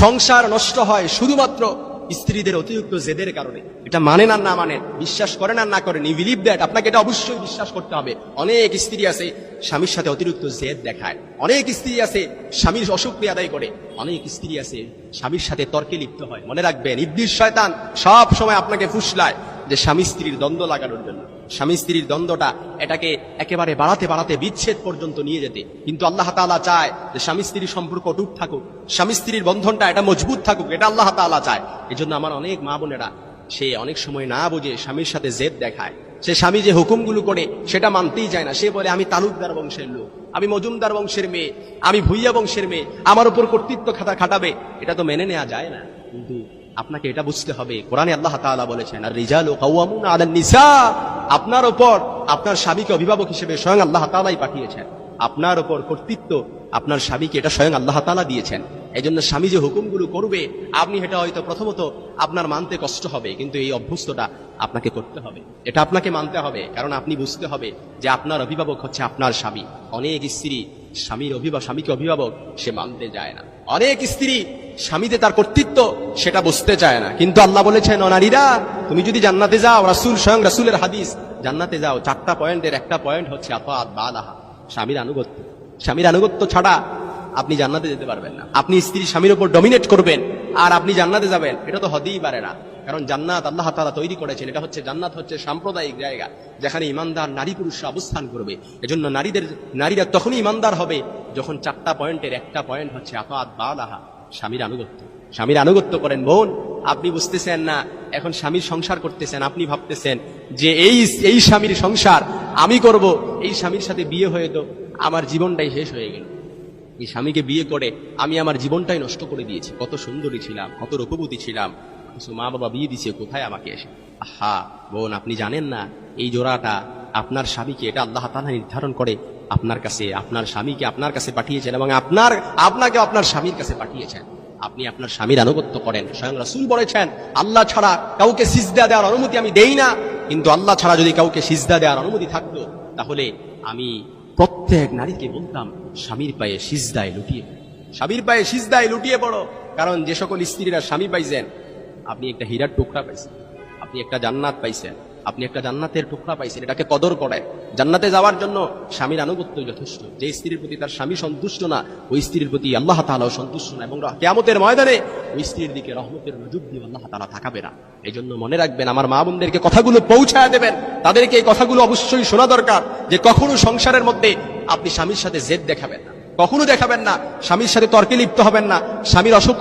সংসার নষ্ট হয় শুধুমাত্র স্ত্রীদের অতিরিক্ত জেদের কারণে। এটা মানেন আর না মানেন, বিশ্বাস করেন আর না করেন ই বিলিভ দ্যাট আপনাকে এটা অবশ্যই বিশ্বাস করতে হবে। অনেক স্ত্রী আছে, স্বামীর সাথে অতিরিক্ত জেদ দেখায়। অনেক স্ত্রী আছে, স্বামীর অসুক্তি আদায় করে। অনেক স্ত্রী আছে, স্বামীর সাথে তর্কে লিপ্ত হয়। মনে রাখবেন ইদ্দির শয়তান সব সময় আপনাকে ফুসলায়। যে স্বামী স্ত্রীর দ্বন্দ্ব লাগানোর জন্য। স্বামী স্ত্রীর দ্বন্দ্বটা এটাকে একেবারে বাড়াতে বাড়াতে বিচ্ছেদ পর্যন্ত নিয়ে যেতে। কিন্তু আল্লাহ তাআলা চায় যে স্বামী স্ত্রীর সম্পর্ক অটুট থাকুক, স্বামী স্ত্রীর বন্ধনটা এটা মজবুত থাকুক, এটা আল্লাহ তাআলা চায়। এই জন্য আমার অনেক মা বোনেরা, সে অনেক সময় না বুঝে স্বামীর সাথে জেদ দেখায়। সে স্বামী যে হুকুমগুলো করে, সেটা মানতেই যায় না। সে বলে, আমি তালুকদার বংশের লোক, আমি মজুমদার বংশের মেয়ে, আমি ভুইয়া বংশের মেয়ে, আমার উপর কর্তৃত্ব খাতা খাটাবে। এটা তো মেনে নেওয়া যায় না। কিন্তু আপনাকে এটা বুঝতে হবে। কোরআনে আল্লাহ তাআলা বলেছেন আর রিজাল ও আলান নিসা। আপনার ওপর আপনার স্বামীকে অভিভাবক হিসেবে স্বয়ং আল্লাহ তাআলাই পাঠিয়েছেন। আপনার উপর কর্তৃত্ব আপনার স্বামীকে এটা স্বয়ং আল্লাহ তাআলা দিয়েছেন। এই জন্য স্বামী যে হুকুমগুলো করবে, আপনি এটা হয়তো প্রথমত আপনার মানতে কষ্ট হবে, কিন্তু এই অভ্যস্তটা আপনাকে করতে হবে। এটা আপনাকে মানতে হবে, কারণ আপনি বুঝতে হবে যে আপনার অভিভাবক হচ্ছে আপনার স্বামী। অনেক স্ত্রী স্বামীর অভিভাবক, স্বামীকে অভিভাবক, সে মানতে যায় না। অনেক স্ত্রী স্বামীতে তার কর্তৃত্ব, সেটা বুঝতে চায় না। কিন্তু আল্লাহ বলেছেন, "ও নারীরা, তুমি যদি জান্নাতে যাও, রাসূল স্বয়ং রাসূলের হাদিস, জান্নাতে যাও, চারটা পয়েন্টের একটা পয়েন্ট হচ্ছে আতাত বালাহা, স্বামীর আনুগত্য। স্বামীর আনুগত্য ছাড়া আপনি জান্নাতে যেতে পারবেন না। আপনি স্ত্রী স্বামীর উপর ডমিনেট করবেন, আর আপনি জান্নাতে যাবেন। এটা তো হতেই পারে না। কারণ জান্নাত আল্লাহ তাআলা তৈরি করেছেন। এটা হচ্ছে জান্নাত হচ্ছে সাম্প্রদায়িক জায়গা, যেখানে ইমানদার নারী পুরুষরা অবস্থান করবে। এজন্য নারীদের, নারীরা তখনই ইমানদার হবে যখন চারটা পয়েন্টের একটা পয়েন্ট হচ্ছে আতাত বালাহা, স্বামীর আনুগত্য। স্বামীর আনুগত্য করেন, বোন, আপনি বুঝতেছেন না, এখন স্বামীর সংসার করতেছেন, আপনি ভাবতেছেন যে এই এই স্বামীর সংসার আমি করব, এই স্বামীর সাথে বিয়ে হয়ে তো আমার জীবনটাই শেষ হয়ে গেল। এই স্বামীকে বিয়ে করে আমি আমার জীবনটাই নষ্ট করে দিয়েছি। কত সুন্দরী ছিলাম, কত রূপবতী ছিলাম কিছু মা বাবা বিয়ে দিছে, কোথায় আমাকে এসে? আহা, বোন, আপনি জানেন না, এই জোড়াটা আপনার স্বামীকে, এটা আল্লাহ তাআলা নির্ধারণ করে আপনার কাছে, আপনার স্বামীকে আপনার কাছে পাঠিয়েছেন এবং আপনার, আপনাকে আপনার স্বামীর কাছে পাঠিয়েছেন। আপনি আপনার স্বামীর আনুগত্য করেন, স্বয়ং রাসূল বলেছেন, আল্লাহ ছাড়া কাউকে সিজদা দেওয়ার অনুমতি আমি দেই না, কিন্তু আল্লাহ ছাড়া যদি কাউকে সিজদা দেওয়ার অনুমতি থাকতো, তাহলে আমি প্রত্যেক নারীকে বলতাম, স্বামীর পায়ে সিজদায় লুটিয়ে স্বামীর পায়ে সিজদায় লুটিয়ে পড়ো, কারণ যে সকল স্ত্রীরা স্বামী পাইছেন আপনি একটা হীরার টুকরা পাইছেন, আপনি একটা জান্নাত পাইছেন, আপনি একটা জান্নাতের টুকরা পাইছেন, এটাকে কদর করেন। জান্নাতে যাওয়ার জন্য স্বামীর আনুগত্য যথেষ্ট। যে স্ত্রীর প্রতি তার স্বামী সন্তুষ্ট না, ওই স্ত্রীর প্রতি আল্লাহ তাআলাও সন্তুষ্ট না, এবং কেয়ামতের ময়দানে ওই স্ত্রীর দিকে রহমতের নজর দিয়ে আল্লাহ তাআলা থাকাবে না। এই জন্য মনে রাখবেন, আমার মা বোনদেরকে কথাগুলো পৌঁছায় দেবেন। তাদেরকে এই কথাগুলো অবশ্যই শোনা দরকার যে কখনো সংসারের মধ্যে আপনি স্বামীর সাথে জেদ দেখাবেন না। কখনো দেখাবেন না, স্বামীর সাথে তর্কে লিপ্ত হবেন না, স্বামীর অসুখ